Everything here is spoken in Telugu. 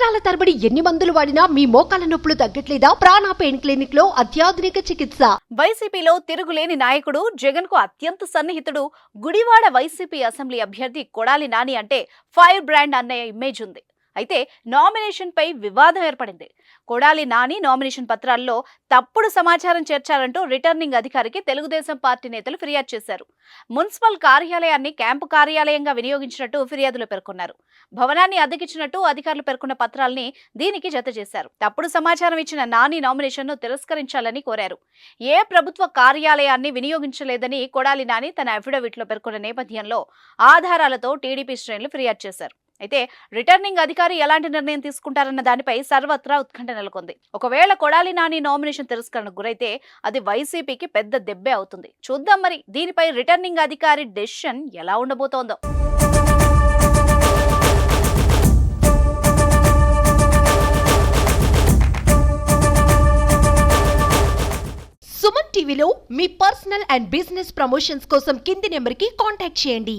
సంవత్సరాల తరబడి ఎన్ని మందులు వాడినా మీ మోకాల నొప్పులు తగ్గట్లేదా? ప్రాణ పెయిన్ క్లినిక్లో అత్యాధునిక చికిత్స. వైసీపీలో తిరుగులేని నాయకుడు జగన్కు అత్యంత సన్నిహితుడు గుడివాడ వైసీపీ అసెంబ్లీ అభ్యర్థి కొడాలి నాని అంటే ఫైర్ బ్రాండ్ అనే ఇమేజ్ ఉంది. అయితే నామినేషన్పై వివాదం ఏర్పడింది. కొడాలి నాని నామినేషన్ పత్రాల్లో తప్పుడు సమాచారం చేర్చారంటూ రిటర్నింగ్ అధికారికి తెలుగుదేశం పార్టీ నేతలు ఫిర్యాదు చేశారు. మున్సిపల్ కార్యాలయాన్ని క్యాంపు కార్యాలయంగా వినియోగించినట్టు ఫిర్యాదులో పేర్కొన్నారు. భవనాన్ని అద్దెకిచ్చినట్టు అధికారులు పేర్కొన్న పత్రాల్ని దీనికి జత చేశారు. తప్పుడు సమాచారం ఇచ్చిన నాని నామినేషన్ను తిరస్కరించాలని కోరారు. ఏ ప్రభుత్వ కార్యాలయాన్ని వినియోగించలేదని కొడాలి నాని తన అఫిడవిట్లో పేర్కొన్న నేపథ్యంలో ఆధారాలతో టీడీపీ శ్రేణులు ఫిర్యాదు చేశారు. అయితే రిటర్నింగ్ అధికారి ఎలాంటి నిర్ణయం తీసుకుంటారన్న దానిపై సర్వత్రా ఉత్కంఠ నెలకొంది. ఒకవేళ కొడాలి నాని నామినేషన్ తిరస్కరణకు గురైతే అది వైసీపీకి పెద్ద దెబ్బే అవుతుంది. చూద్దాం మరి దీనిపై రిటర్నింగ్ అధికారి డెసిషన్ ఎలా ఉండబోతోందో. సుమన్ టీవీలో మీ పర్సనల్ అండ్ బిజినెస్ ప్రమోషన్స్ కోసం కింది నెంబర్కి కాంటాక్ట్ చేయండి.